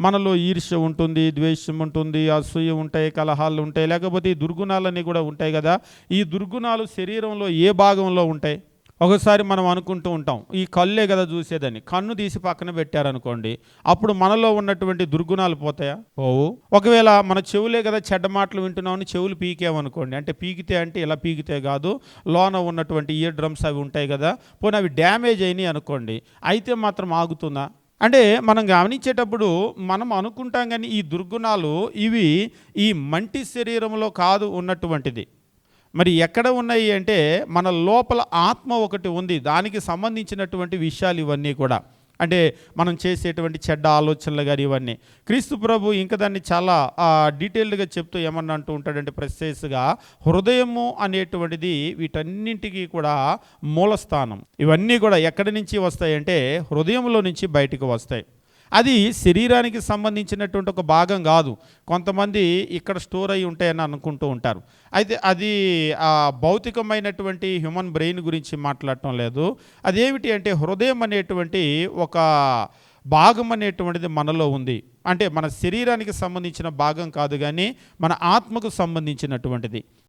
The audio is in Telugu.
మనలో ఈర్ష్య ఉంటుంది ద్వేషం ఉంటుంది అసూయ ఉంటాయి కలహాలు ఉంటాయి లేకపోతే ఈ దుర్గుణాలన్నీ కూడా ఉంటాయి కదా. ఈ దుర్గుణాలు శరీరంలో ఏ భాగంలో ఉంటాయి? ఒకసారి మనం అనుకుంటూ ఉంటాం ఈ కళ్ళే కదా చూసేదని. కన్ను తీసి పక్కన పెట్టారనుకోండి అప్పుడు మనలో ఉన్నటువంటి దుర్గుణాలు పోతాయా? పోవు. ఒకవేళ మన చెవులే కదా చెడ్డ మాటలు వింటున్నామని చెవులు పీకేమనుకోండి అంటే పీకితే అంటే ఇలా పీకితే కాదు లోన ఉన్నటువంటి ఇయర్ డ్రమ్స్ అవి ఉంటాయి కదా పోనీ అవి డ్యామేజ్ అయినాయి అనుకోండి అయితే మాత్రం ఆగుతుందా? అంటే మనం గమనించేటప్పుడు మనం అనుకుంటాం కానీ ఈ దుర్గుణాలు ఇవి ఈ మంటి శరీరంలో కాదు ఉన్నటువంటిది. మరి ఎక్కడ ఉన్నాయి అంటే మన లోపల ఆత్మ ఒకటి ఉంది. దానికి సంబంధించినటువంటి విషయాలు ఇవన్నీ కూడా. అంటే మనం చేసేటువంటి చెడ్డ ఆలోచనలు కానీ ఇవన్నీ. క్రీస్తు ప్రభు ఇంకా దాన్ని చాలా డీటెయిల్డ్గా చెప్తూ ఏమన్నా అంటూ ఉంటాడంటే ప్రెసెస్గా హృదయము అనేటువంటిది వీటన్నింటికి కూడా మూలస్థానం. ఇవన్నీ కూడా ఎక్కడి నుంచి వస్తాయంటే హృదయంలో నుంచి బయటకు వస్తాయి. అది శరీరానికి సంబంధించినటువంటి ఒక భాగం కాదు. కొంతమంది ఇక్కడ స్టోర్ అయి ఉంటాయని అనుకుంటూ ఉంటారు. అయితే అది ఆ భౌతికమైనటువంటి హ్యూమన్ బ్రెయిన్ గురించి మాట్లాడటం లేదు. అదేమిటి అంటే హృదయం అనేటువంటి ఒక భాగం అనేటువంటిది మనలో ఉంది. అంటే మన శరీరానికి సంబంధించిన భాగం కాదు కానీ మన ఆత్మకు సంబంధించినటువంటిది.